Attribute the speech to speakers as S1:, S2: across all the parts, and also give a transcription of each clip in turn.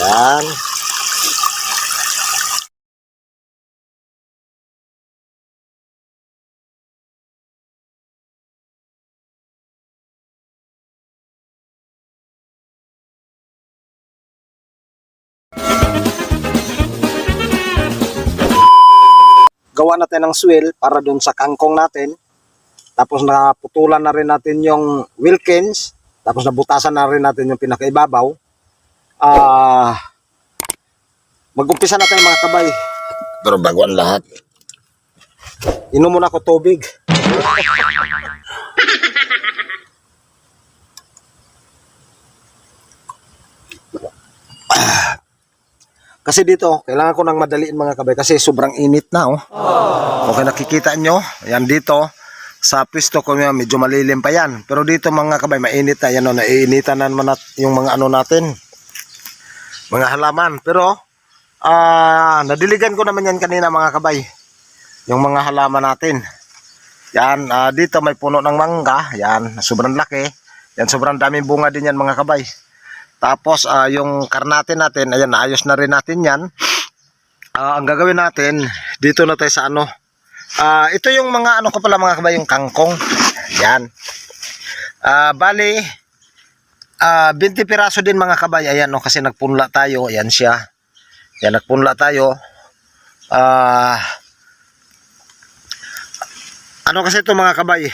S1: Yan. gawa natin ng swill para dun sa kangkong natin. Tapos naputulan na rin natin yung Wilkins. Tapos nabutasan na rin natin yung pinakaibabaw. Ah, mag-umpisa natin mga kabay.
S2: Pero bago ang lahat.
S1: Inom muna ako tubig. Kasi dito, kailangan ko nang madaliin mga kabay kasi sobrang init na oh. Okay, nakikita nyo, yan dito, sa pisto ko yan, medyo malilim pa yan. Pero dito mga kabay, mainit na yan oh, naiinitan na naman yung mga ano natin, mga halaman. Pero, ah, nadiligan ko naman yan kanina mga kabay yung mga halaman natin. Yan, ah, dito may puno ng mangga. Yan, sobrang laki. Yan, sobrang daming bunga din yan mga kabay. Tapos, ah, yung karnate natin, ayan, naayos na rin natin yan. Ah, ang gagawin natin, dito na tayo sa ano. Ah, ito yung mga ano ko pala mga kabay, yung kangkong. Yan. Ah, bali, ah, 20 piraso din mga kabay. Ayan, no, kasi nagpunla tayo. Ayan siya. Yan, nagpunla tayo. Ah, ano kasi ito mga kabay?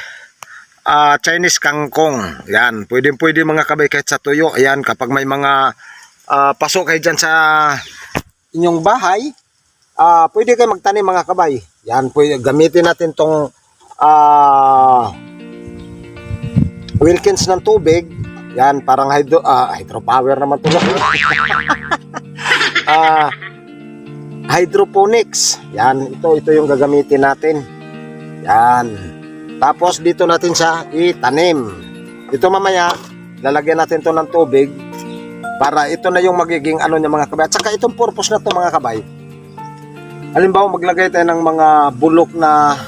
S1: Ah, Chinese kangkong. Yan, pwedeng pwede mga kabay kahit sa tuyo. Ayan, kapag may mga ah, pasok kayo dyan sa inyong bahay, ah, pwede kayo magtanim mga kabay. Yan, pwede, gamitin natin tong ah, Wilkins ng tubig. Yan, parang hydro, ah, hydropower naman to. Ah, hydroponics. Yan, ito, ito yung gagamitin natin. Yan. Tapos dito natin siya itanim. Ito mamaya, lalagyan natin to ng tubig para ito na yung magiging ano niya mga kabay. At saka itong purpose na to mga kabay. Halimbawa maglagay tayo ng mga bulok na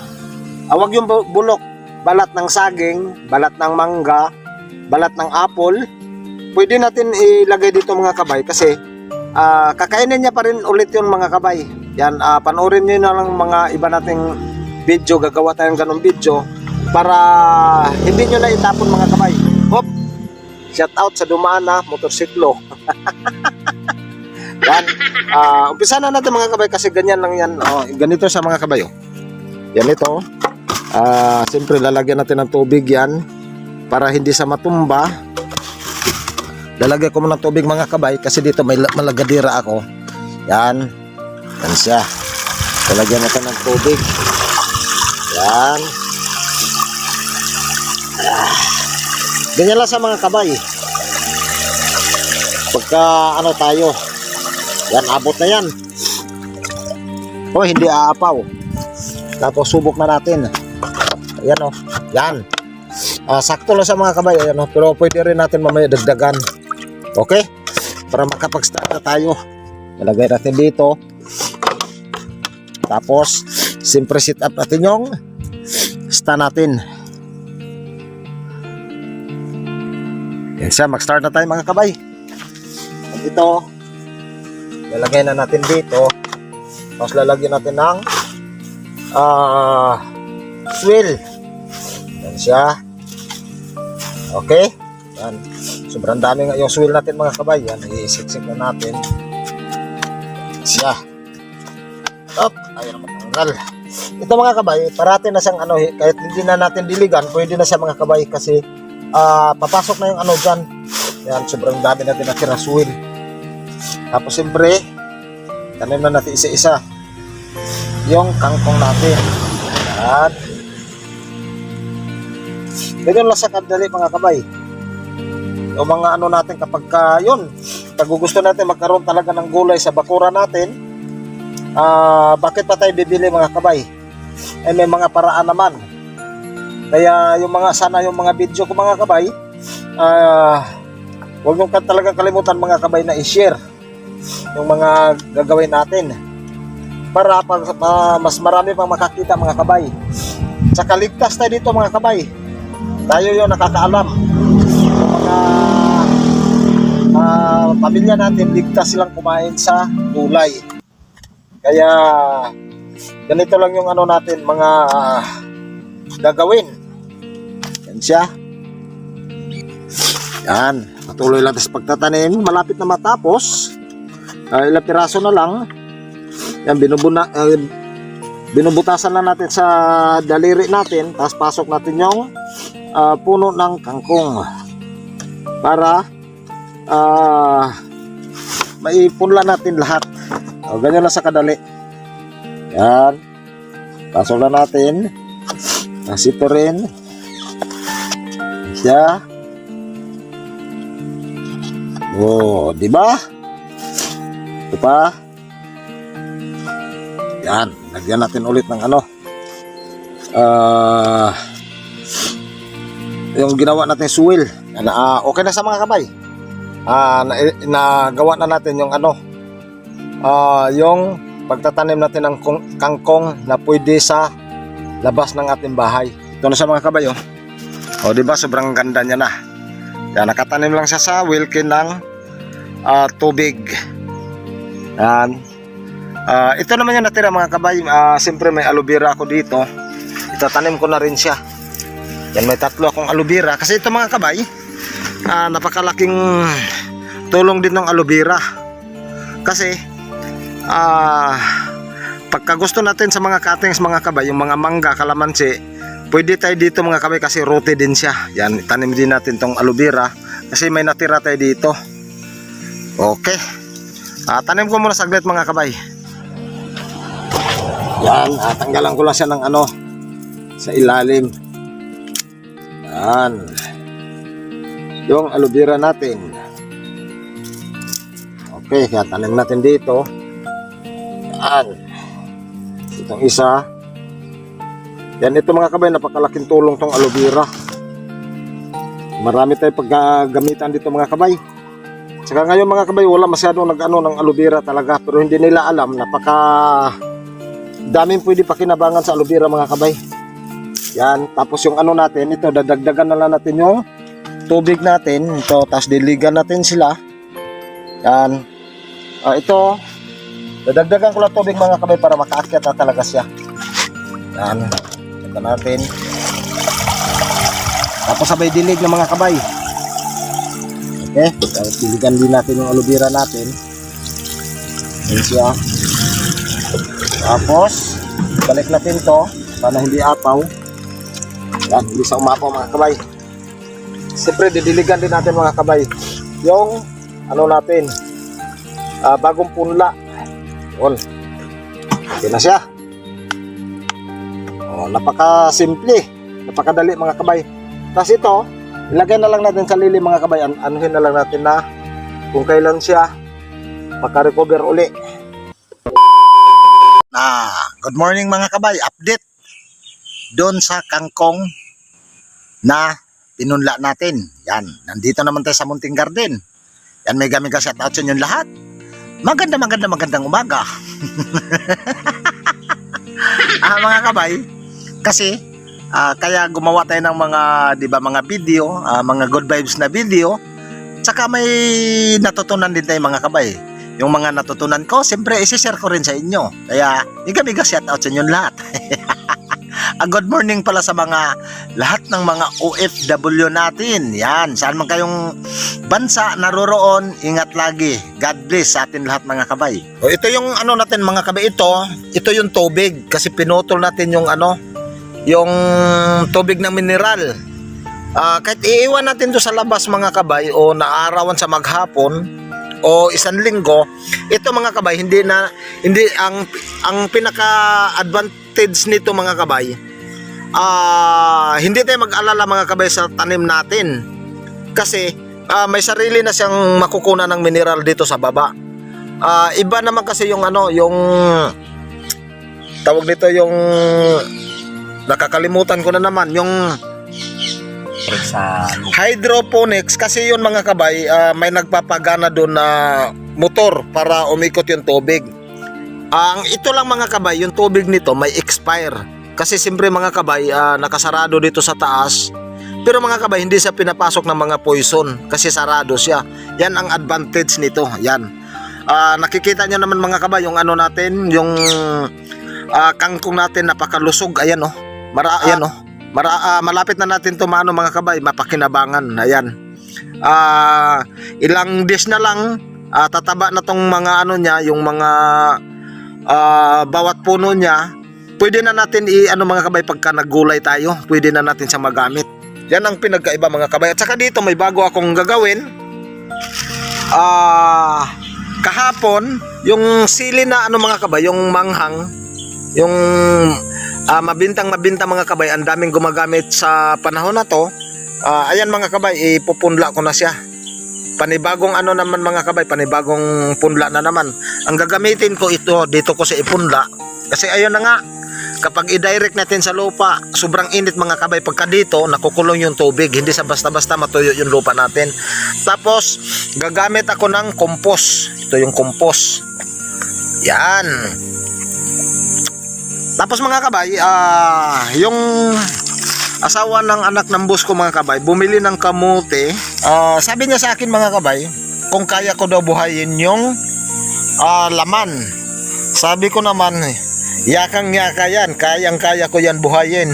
S1: awag yung bu- bulok, balat ng saging, balat ng mangga, balat ng apple. Pwede natin ilagay dito mga kabay kasi ah, kakainin niya pa rin ulit yung mga kabay. Yan, ah, panoorin niyo na lang mga iba nating video, gagawa tayong ganong video para hindi nyo na itapon mga kabay. Hop! Shout out sa dumaan na motorsiklo. yan. Ah, umpisa na natin mga kabay kasi ganyan lang yan. Oh, ganito sa mga kabay. Oh. Yan ito. Ah, siyempre lalagyan natin ng tubig yan para hindi sa matumba. Lalagyan ko muna ng tubig mga kabay kasi dito may la- malagadira ako. Yan. Yan siya. Lalagyan natin ng tubig. Yan. Ah. Ganyan lang sa mga kabay. Pagka ano tayo. Yan, abot na yan. Oh, hindi aapaw. Tapos subok na natin. Ayan oh. Yan. Ah, sakto lang sa mga kabay. Ayan oh. Pero pwede rin natin mamaya dagdagan. Okay? Para makapag-start na tayo. Ilagay natin dito. Tapos, siyempre sit up natin yung stand natin. Yan siya, mag-start na tayo mga kabay. At ito, lalagay na natin dito. Tapos lalagyan natin ng ah swill. Yan siya. Okay? Yan. Sobrang dami nga yung swill natin mga kabay. Yan, iisiksik na natin. Siya. Up, ayaw na matanggal. Ito mga kabay, parati na siyang ano, kahit hindi na natin diligan, pwede na siya mga kabay kasi ah papasok na yung ano dyan. Yan, sobrang dami natin na swill. Tapos siyempre, tanim na natin isa-isa yung kangkong natin. Yan. Ganyan lang sa kadali mga kabay. Yung mga ano natin kapag ka, yun, pag gusto natin magkaroon talaga ng gulay sa bakura natin, ah bakit pa tayo bibili mga kabay? Eh may mga paraan naman. Kaya yung mga sana yung mga video ko mga kabay, ah huwag nyo ka talaga kalimutan mga kabay na i-share yung mga gagawin natin para pag, ma- mas marami pang makakita mga kabay. Tsaka ligtas tayo dito mga kabay. Tayo yung nakakaalam mga pamilya natin, ligtas silang kumain sa gulay. Kaya ganito lang yung ano natin, mga ah, gagawin. Yan siya. Yan. Patuloy lang sa pagtatanim. Malapit na matapos. Ah, ilang piraso na lang. Yan, binubuna, ah, binubutasan lang natin sa daliri natin. Tapos pasok natin yung ah, puno ng kangkong. Para ah maipunla natin lahat. O, ganyan lang sa kadali. Yan. Pasok lang natin. Tapos ito rin. Siya. Oh, di ba? Ito pa. Yan, lagyan natin ulit ng ano. Ah, yung ginawa natin suwil. Yan, ah, okay na sa mga kabay. Ah, na, nagawa na natin yung ano. Ah, yung pagtatanim natin ng kangkong na pwede sa labas ng ating bahay. Ito na sa mga kabay, oh. O, di ba? Sobrang ganda niya na. Yan, nakatanim lang siya sa wilkin ng ah, tubig. Yan. Ah, ito naman yung natira mga kabay. Ah, Siyempre may aloe vera ako dito. Itatanim ko na rin siya. Yan, may tatlo akong aloe vera. Kasi ito mga kabay, ah, napakalaking tulong din ng aloe vera. Kasi, ah, pagka gusto natin sa mga cuttings mga kabay, yung mga mangga, kalamansi, pwede tayo dito mga kabay kasi rote din siya. Yan, tanim din natin tong aloe vera kasi may natira tayo dito. Okay. Ah, tanim ko muna saglit mga kabay. Yan, ah, tanggalan ko lang siya ng ano sa ilalim. Yan. Yung aloe vera natin. Okay, kaya tanim natin dito. Yan. Itong isa. Yan ito mga kabay, napakalaking tulong tong aloe vera. Marami tayong paggagamitan dito mga kabay. Saka ngayon mga kabay, wala masyadong nag-ano ng aloe vera talaga. Pero hindi nila alam, napaka daming pwede pakinabangan sa aloe vera mga kabay. Yan, tapos yung ano natin, ito, dadagdagan na lang natin yung tubig natin. Ito, tapos diligan natin sila. Yan. Ah, ito, dadagdagan ko lang tubig mga kabay para makaakyat na talaga siya. Yan. Ito natin. Tapos sabay dilig ng mga kabay. Okay, tapos diligan din natin yung aloe vera natin. Yan siya. Tapos, balik natin to para hindi apaw. Yan, hindi sa umapaw mga kabay. Siyempre, didiligan din natin mga kabay. Yung, ano natin, ah, bagong punla. Yun. Okay na siya. Oh, napaka-simple. Napakadali mga kabay. Tapos ito, ilagay na lang natin sa lilim mga kabay. An anuhin na lang natin na kung kailan siya makarecover uli. Na, good morning mga kabay. Update doon sa kangkong na pinunla natin. Yan, nandito naman tayo sa Munting Garden. Yan, may gaming ka shoutout sa inyong lahat. Maganda, maganda, magandang umaga. ah, mga kabay, kasi ah, kaya gumawa tayo ng mga, 'di ba, mga video, ah, mga good vibes na video. Tsaka may natutunan din tayo mga kabay. Yung mga natutunan ko, siyempre isi-share ko rin sa inyo. Kaya, miga-miga shoutout sa inyong lahat. Ah, good morning pala sa mga lahat ng mga OFW natin. Yan, saan man kayong bansa naroroon, ingat lagi. God bless sa atin lahat mga kabay. O ito yung ano natin mga kabay ito, ito yung tubig kasi pinutol natin yung ano, yung tubig ng mineral. Ah, kahit iiwan natin to sa labas mga kabay o naarawan sa maghapon o isang linggo, ito mga kabay hindi na hindi ang ang pinaka advantage nito mga kabay. Ah, hindi tayo mag-alala mga kabay sa tanim natin. Kasi ah, may sarili na siyang makukunan ng mineral dito sa baba. Ah, iba naman kasi yung ano, yung tawag nito yung nakakalimutan ko na naman yung
S2: Sa
S1: hydroponics kasi yun mga kabay ah, may nagpapagana doon na motor para umikot yung tubig ang ito lang mga kabay yung tubig nito may expire kasi siyempre mga kabay ah, nakasarado dito sa taas Pero mga kabay, hindi siya pinapasok ng mga poison kasi sarado siya. Yan ang advantage nito. Yan. Ah, nakikita nyo naman mga kabay, yung ano natin, yung ah, kangkong natin napakalusog. Ayan oh. Mara, ayan oh. Mara, ah, malapit na natin tumano mga kabay, mapakinabangan. Ayan. Ah, ilang days na lang ah, tataba na tong mga ano niya, yung mga ah, bawat puno niya. Pwede na natin i ano mga kabay pagka naggulay tayo, pwede na natin siya magamit. Yan ang pinagkaiba mga kabay. At saka dito may bago akong gagawin. Ah, kahapon yung sili na ano mga kabay, yung manghang, yung ah, mabintang mabinta mga kabay, ang daming gumagamit sa panahon na to. Ah, ayan mga kabay, ipupunla ko na siya. Panibagong ano naman mga kabay, panibagong punla na naman. Ang gagamitin ko ito dito ko sa ipunla kasi ayun na nga kapag i-direct natin sa lupa, sobrang init mga kabay pagka dito, nakukulong yung tubig, hindi sa basta-basta matuyo yung lupa natin. Tapos, gagamit ako ng compost. Ito yung compost. Yan. Tapos mga kabay, ah, yung asawa ng anak ng boss ko mga kabay, bumili ng kamote. Ah, sabi niya sa akin mga kabay, kung kaya ko daw buhayin yung ah, laman. Sabi ko naman, yakang yaka yan, kayang kaya ko yan buhayin.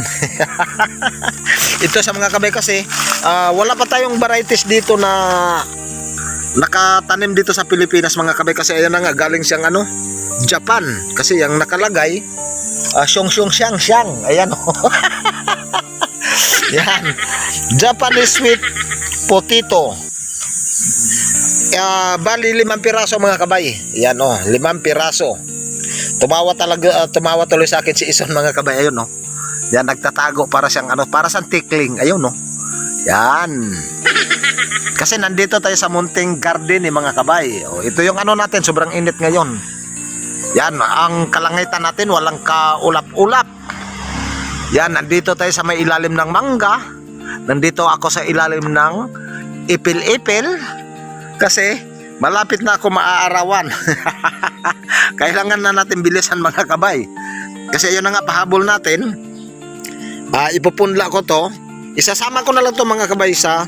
S1: Ito sa mga kabay kasi, ah, wala pa tayong varieties dito na nakatanim dito sa Pilipinas mga kabay. Kasi ayan na nga galing siyang ano Japan. Kasi yung nakalagay uh, syong syong syang syang ayan oh. yan. Japanese sweet potato. Ah, bali limang piraso mga kabay. Yan oh limang piraso tumawa talaga ah, tumawa tuloy sa akin si Ison mga kabay ayun oh yan nagtatago para siyang ano para sa tickling ayun oh yan kasi nandito tayo sa munting garden ni mga kabay. O, ito yung ano natin, sobrang init ngayon. Yan, ang kalangitan natin walang kaulap-ulap. Yan, nandito tayo sa may ilalim ng mangga. Nandito ako sa ilalim ng ipil-ipil. Kasi malapit na ako maaarawan. Kailangan na natin bilisan mga kabay. Kasi yun na nga pahabol natin. Ah, ipupunla ko to. Isasama ko na lang to mga kabay sa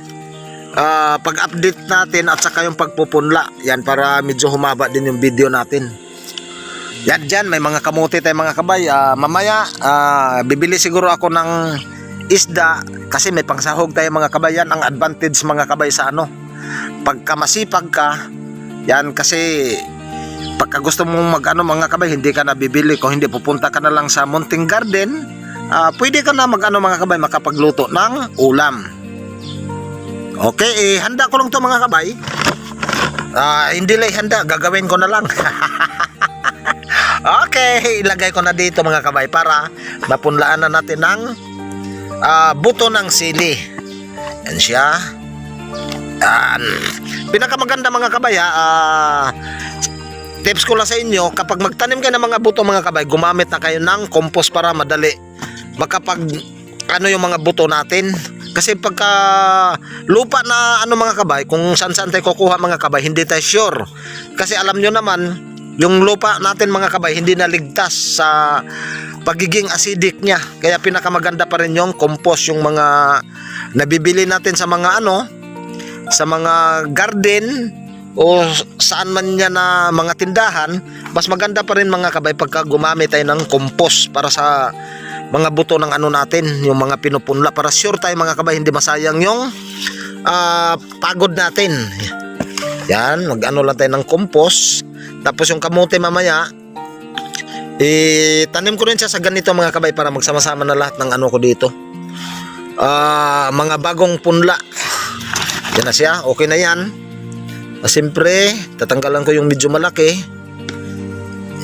S1: ah, pag-update natin at saka yung pagpupunla. Yan para medyo humaba din yung video natin. Yan dyan, may mga kamuti tayo mga kabay. Ah, mamaya, ah, bibili siguro ako ng isda kasi may pangsahog tayo mga kabay. Yan ang advantage mga kabay sa ano. Pagka masipag ka, yan kasi pagka gusto mong mag ano mga kabay, hindi ka na bibili. Kung hindi, pupunta ka na lang sa munting garden. ah, pwede ka na mag ano mga kabay, makapagluto ng ulam. Okay, eh, handa ko lang to mga kabay. Ah, hindi lang handa, gagawin ko na lang. okay, ilagay ko na dito mga kabay para mapunlaan na natin ng ah, buto ng sili. Yan siya. Yan. Pinakamaganda mga kabay ha, ah, tips ko lang sa inyo, kapag magtanim kayo ng mga buto mga kabay, gumamit na kayo ng compost para madali makapag ano yung mga buto natin. Kasi pagka lupa na ano mga kabay, kung saan saan tayo kukuha mga kabay, hindi tayo sure. Kasi alam nyo naman, yung lupa natin mga kabay, hindi naligtas sa pagiging acidic niya. Kaya pinakamaganda pa rin yung compost, yung mga nabibili natin sa mga ano, sa mga garden o saan man niya na mga tindahan, mas maganda pa rin mga kabay pagka gumamit tayo ng compost para sa mga buto ng ano natin, yung mga pinupunla para sure tayo mga kabay hindi masayang yung ah, pagod natin. Yan, mag-ano lang tayo ng compost. Tapos yung kamote mamaya, eh, tanim ko rin siya sa ganito mga kabay para magsama-sama na lahat ng ano ko dito. Ah, mga bagong punla. Yan na siya, okay na yan. Ah, Siyempre, tatanggalan ko yung medyo malaki.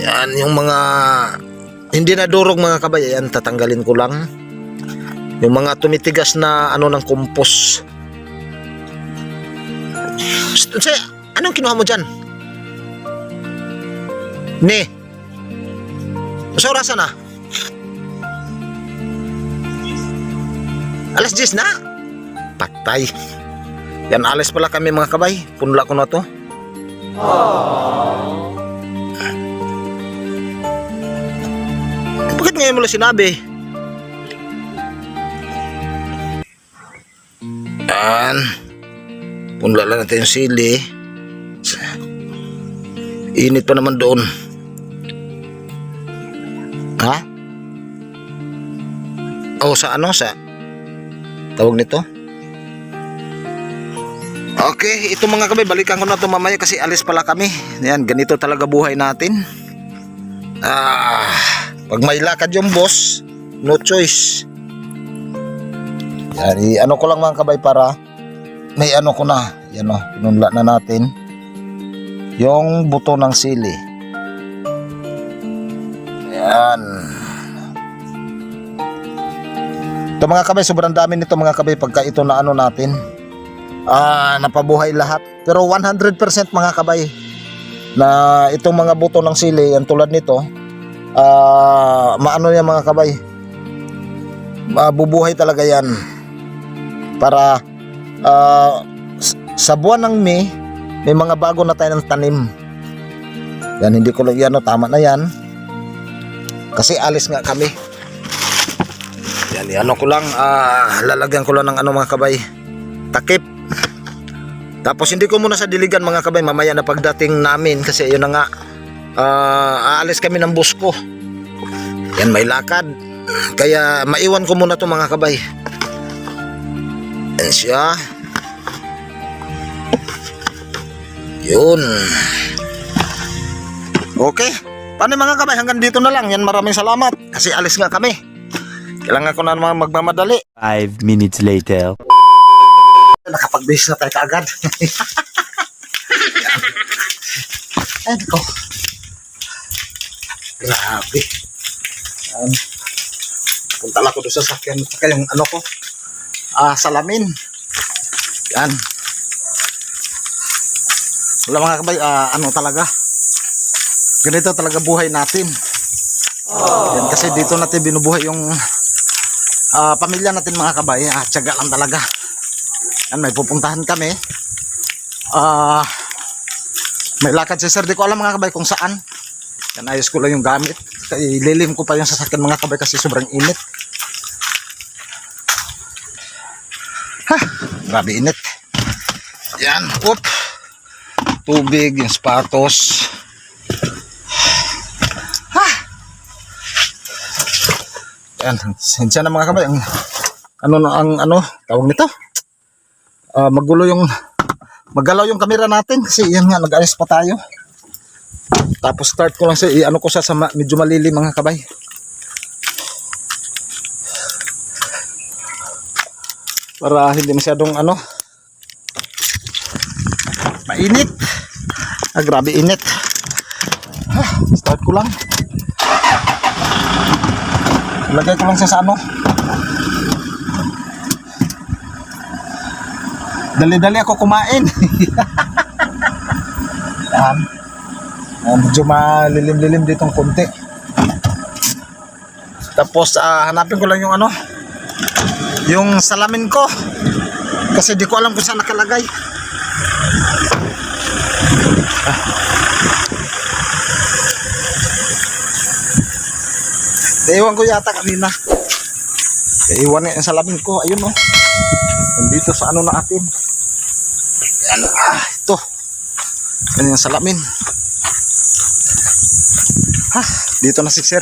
S1: Yan, yung mga hindi na durog mga kabay, yan tatanggalin ko lang. Yung mga tumitigas na ano ng compost. Unsa, anong kinuha mo dyan? Ni. Sa orasan na? Alas 10 na? Patay. Yan, alas pala kami mga kabay. Punla ko na to. Bakit ngayon mo lang sinabi?
S2: Yan. Punla lang natin yung sili. Init pa naman doon. Ha? Oh, sa ano? Sa tawag nito? Okay, ito mga kabay, balikan ko na ito mamaya kasi alis pala kami. Yan, ganito talaga buhay natin. Ah, pag may lakad yung boss, no choice. Yan, ano ko lang mga kabay para may ano ko na. Yan o, pinunla na natin. Yung buto ng sili. Yan. Ito mga kabay, sobrang dami nito mga kabay pagka ito na ano natin. Ah, napabuhay lahat. Pero 100% mga kabay na itong mga buto ng sili, yan tulad nito, ah, maano yan mga kabay. Mabubuhay talaga yan. Para s- sa buwan ng May, may mga bago na tayo ng tanim. Yan, hindi ko lang yan, no, tama na yan. Kasi alis nga kami. Yan, ano ko lang, ah, lalagyan ko lang ng ano mga kabay. Takip. Tapos hindi ko muna sa diligan mga kabay, mamaya na pagdating namin kasi yun na nga, ah, aalis kami ng bus ko. Yan, may lakad. Kaya maiwan ko muna to mga kabay. Yan siya. Yun. Okay. Paano mga kabay? Hanggang dito na lang. Yan maraming salamat. Kasi alis nga kami. Kailangan ko na naman magmamadali.
S3: Five minutes later.
S1: Nakapag-base na tayo kaagad. Ay, ko. Grabe. Um, punta lang ko doon sa sakyan. Saka yung ano ko. Ah, salamin. Yan. Wala mga kabay, ah, ano talaga. Ganito talaga buhay natin. Yan, kasi dito natin binubuhay yung ah, pamilya natin mga kabay. Ah, tiyaga lang talaga. Yan, may pupuntahan kami. Ah, may lakad si sir. Di ko alam mga kabay kung saan. Yan, ayos ko lang yung gamit. Kaya Ililim ko pa yung sasakyan mga kabay kasi sobrang init. Ha, grabe init. Yan, up. Tubig, yung sapatos. Ha. Yan, sensya na mga kabay. Ang, ano ang ano, tawag nito? Ah, magulo yung magalaw yung camera natin kasi yan nga nag-ayos pa tayo. Tapos start ko lang sa ano ko siya sa medyo malilim mga kabay. Para hindi masyadong ano mainit. Ah, grabe init. Ah, start ko lang. Lagay ko lang siya sa ano. Dali-dali ako kumain. Yan. Ah, medyo malilim-lilim ditong konti. Tapos ah, hanapin ko lang yung ano, yung salamin ko. Kasi di ko alam kung saan nakalagay. Ah. Ko yata kanina. Naiwan yung salamin ko. Ayun oh. Nandito sa ano na atin. Yan, ah, ito. Yan yung salamin. Ha, dito na si sir.